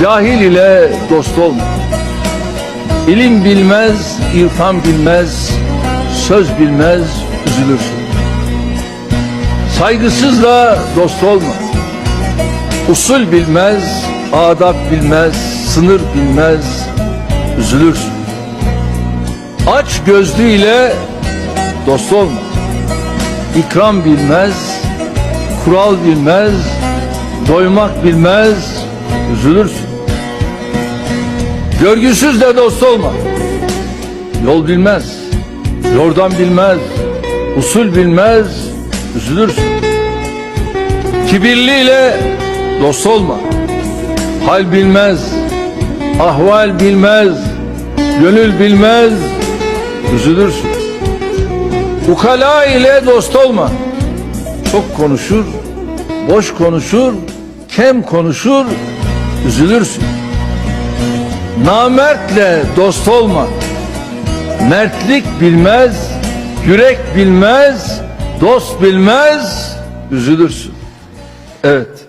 Cahil ile dost olma. İlim bilmez, irfan bilmez, söz bilmez, üzülürsün. Saygısızla dost olma. Usul bilmez, adab bilmez, sınır bilmez, üzülürsün. Aç gözlüyle dost olma. İkram bilmez, kural bilmez, doymak bilmez, üzülürsün. Görgüsüz de dost olma. Yol bilmez, yordan bilmez, usul bilmez, üzülürsün. Kibirliyle dost olma. Hal bilmez, ahval bilmez, gönül bilmez, üzülürsün. Ukala ile dost olma. Çok konuşur, boş konuşur, kem konuşur, üzülürsün. Namertle dost olma. Mertlik bilmez, yürek bilmez, dost bilmez, üzülürsün. Evet.